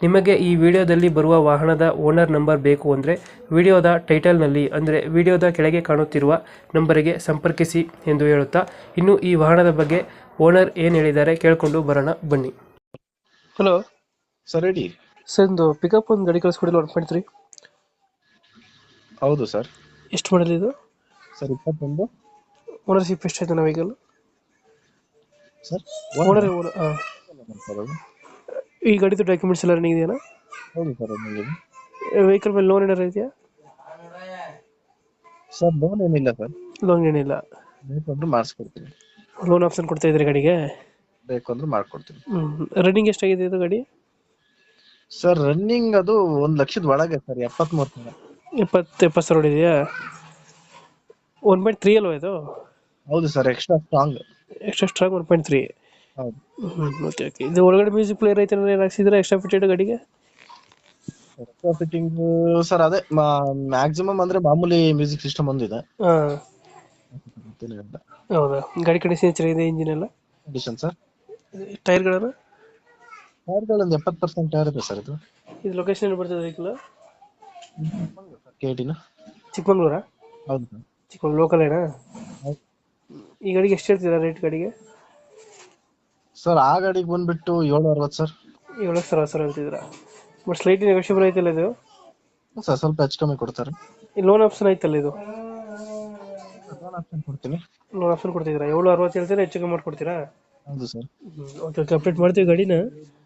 ನಿಮಗೆ ಈ ವಿಡಿಯೋದಲ್ಲಿ ಬರುವ ವಾಹನದ ಓನರ್ ನಂಬರ್ ಬೇಕು ಅಂದರೆ ವಿಡಿಯೋದ ಟೈಟಲ್ನಲ್ಲಿ ಅಂದರೆ ವಿಡಿಯೋದ ಕೆಳಗೆ ಕಾಣುತ್ತಿರುವ ನಂಬರಿಗೆ ಸಂಪರ್ಕಿಸಿ ಎಂದು ಹೇಳುತ್ತಾ ಇನ್ನು ಈ ವಾಹನದ ಬಗ್ಗೆ ಓನರ್ ಏನು ಹೇಳಿದ್ದಾರೆ ಕೇಳಿಕೊಂಡು ಬರೋಣ ಬನ್ನಿ. ಹಲೋ ಸರ್ ಹೇಳಿ ಸರ್ ಒಂದು ಪಿಕಪ್ ಒಂದು ಗಾಡಿ ಕಳಿಸ್ಕೊಡಿಲ್ಲ ಒನ್ ಪಾಯಿಂಟ್ ತ್ರೀ ಹೌದು ಸರ್ ಎಷ್ಟು ಮಾಡಲ್ ಇದು? ಸರ್ ಇಪ್ಪತ್ತೊಂದು. ಓನರ್ಶಿಪ್ ಎಷ್ಟಾಯ್ತು ನಾವು ಈಗ ಸರ್ ಓನರ್ ಓನರ್ ಅದು ಈ ಗಾಡಿದು ಡಾಕ್ಯುಮೆಂಟ್ಸ್ ಎಲ್ಲ ರನ್ನಿಂಗ್ ಇದೆಯಾ? ಹೌದು ಸರ್ ಅದು ವೆಹಿಕಲ್ ಮೇಲೆ ಲೋನ್ ಏನಾರು ಇದೆಯಾ? ಸರ್ ಲೋನ್ ಏನಿಲ್ಲ ಸರ್. ಲೋನ್ ಏನಿಲ್ಲ. ಬೇಕಂದ್ರೆ ಮಾಡಿಸ್ಕೊಡ್ತೀನಿ. ಲೋನ್ ಆಪ್ಷನ್ ಕೊಡ್ತಾ ಇದ್ರಿ ಗಾಡಿಗೆ? ಬೇಕು ಅಂದ್ರೆ ಮಾಡ್ಕೊಡ್ತೀನಿ ರನ್ನಿಂಗ್ ಎಷ್ಟಾಗಿದೆ ಇದು ಗಾಡಿ? ಸರ್ ರನ್ನಿಂಗ್ ಅದು ಒಂದ್ ಲಕ್ಷದ ಒಳಗೆ ಸರ್ ಎಪ್ಪತ್ಮೂರು ಸಾವಿರ. ಎಪ್ಪತ್ತು ಎಪ್ಪತ್ತು ಸಾವಿರ ಇದೆಯಾ ಒನ್ ಪಾಯಿಂಟ್ ತ್ರೀ ಅಲ್ವಾ ಇದು? ಹೌದು sir extra strong extra strong one point three ಹೌದು. ಓಕೆ ಓಕೆ ಇದು ಒಳಗಡೆ ಮ್ಯೂಸಿಕ್ ಪ್ಲೇಯರ್ ಐತೆ ಅಂದ್ರೆ ಹಾಕ್ಸಿದ್ರೆ ಎಕ್ಸ್ಟ್ರಾ ಫಿಟೆಡ್ ಗಾಡಿಗೆ? ಎಕ್ಸ್ಟ್ರಾ ಫಿಟ್ಟಿಂಗ್ ಸರ್ ಅದೇ ಮ್ಯಾಕ್ಸಿಮಮ್ ಅಂದ್ರೆ ಮಾಮೂಲಿ ಮ್ಯೂಸಿಕ್ ಸಿಸ್ಟಮ್ ಒಂದಿದೆ. ಹಾಂ. ಹೌದಾ? ಗಾಡಿ ಕಂಡೀಷನ್ ಇದೆ ಇಂಜಿನ್ ಎಲ್ಲ? ಕಂಡೀಷನ್ ಸರ್ ಟೈರ್ಗಳನ್ನು? ಟೈರ್ಗಳು ಒಂದು ಎಪ್ಪತ್ತು ಪರ್ಸೆಂಟ್ ಟೈರ್ ಇದೆ ಸರ್ ಇದು. ಇದು ಲೊಕೇಶನ್ ಎಲ್ಲಿ ಬರ್ತದೆ ವೆಹಿಕಲ್ ಕೇಟಿನ ಚಿಕ್ಕಮಂಗ್ಳೂರಾ? ಹೌದು ಸರ್ ಚಿಕ್ಕಮಂಗ್ಳೂರು ಲೋಕಲ್ ಏನಾ? ಈ ಗಾಡಿಗೆ ಎಷ್ಟು ಹೇಳ್ತೀರಾ ರೇಟ್ ಗಾಡಿಗೆ? ಸರ್ ಆ ಗಾಡಿಗೆ ಬಂದ್ಬಿಟ್ಟು ಏಳು ಅರವತ್ತು ಸರ್. ಏಳು ಸರ್ ಸರ್ ಹೇಳ್ತಿದ್ದೀರಾ ಬಟ್ ಸ್ಲೈಟ್ ನೆಗೋಷಿಯಬಲ್ ಐತಲ್ಲ ಇದು? ಸರ್ ಸ್ವಲ್ಪ ಹೆಚ್ಚು ಕಮ್ಮಿ ಕೊಡ್ತಾರೆ. ಲೋನ್ ಆಪ್ಷನ್ ಐತಲ್ಲ ಇದು? ಲೋನ್ ಆಪ್ಷನ್ ಕೊಡ್ತೀನಿ. ಲೋನ್ ಆಪ್ಷನ್ ಕೊಡ್ತಿದ್ದೀರಾ? ಏಳು ಅರವತ್ತು ಹೇಳ್ತೀರಾ ಹೆಚ್ಚು ಕಮ್ಮಿ ಮಾಡ್ಕೊಡ್ತೀರಾ? ಹೌದು ಸರ್. ಓಕೆ ಓಕೆ ಅಪ್ಡೇಟ್ ಮಾಡ್ತೀವಿ ಗಾಡಿನ.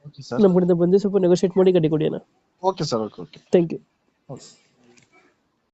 Okay sir. ನಮ್ಮ ಕಡೆಯಿಂದ ಬಂದು ಸ್ವಲ್ಪ ನೆಗೋಷಿಯೇಟ್ ಮಾಡಿ ಗಾಡಿ ಕೊಡಿ ಅಣ್ಣ. Okay sir okay okay thank you okay